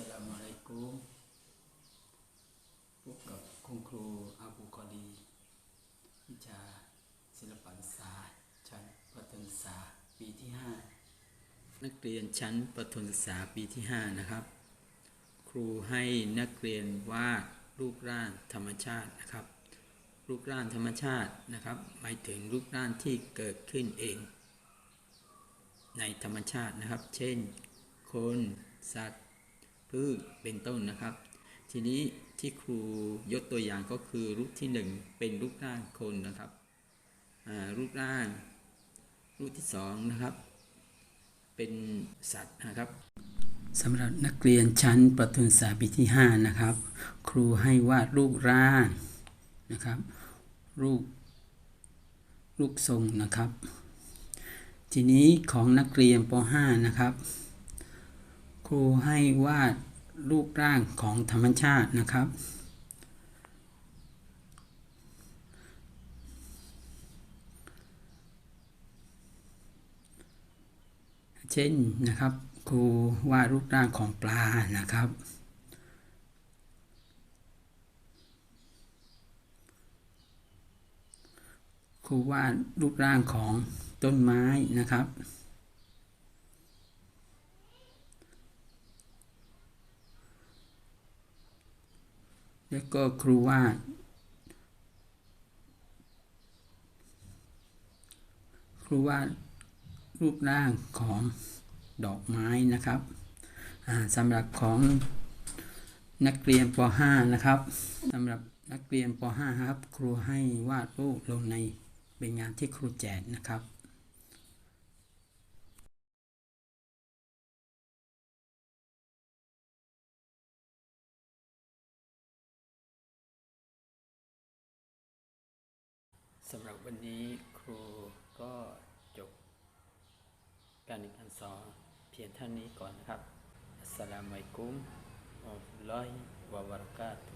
สลามอะลัยกุมพบกับคุณครูอาบูคอดี วิชาศิลปศาสตร์ชั้นประถมศึกษาปีที่ 5 นักเรียนชั้นประถมศึกษาปีที่ 5 นะครับ ครูให้นักเรียนวาดรูปร่างธรรมชาตินะครับ รูปร่างธรรมชาตินะครับหมายถึงรูปร่างที่เกิดขึ้นเอง ในธรรมชาตินะครับ เช่น คน สัตว์ พืชเป็นต้นนะครับ ทีนี้ที่ครูยกตัวอย่างก็คือรูปที่หนึ่งเป็นรูปร่างคนนะครับรูปร่าง รูปที่สองนะครับ เป็นสัตว์นะครับสำหรับนักเรียนชั้นประถมศึกษาปีที่ 5 นะครับ ครูให้วาดรูปร่างนะครับ รูปรูปทรงนะครับ ทีนี้ของนักเรียนป .5 นะครับ ครูให้วาดรูปร่างของธรรมชาตินะครับ เช่นนะครับ ครูวาดรูปร่างของปลานะครับครูวาดรูปร่างของต้นไม้นะครับ แล้วก็ครูวาด ครูวาดรูปร่างของดอกไม้นะครับสำหรับของนักเรียนป .5 นะครับสำหรับนักเรียนป .5 ครับ ครูให้วาดรูปลงในเป็นงานที่ครูแจกนะครับ สำหรับวันนี้ครูก็จบการเรียนการสอนเพียงเท่านี้ก่อนนะครับอัสสลามุอะลัยกุมอัลลอฮิวะบะเราะกาตุ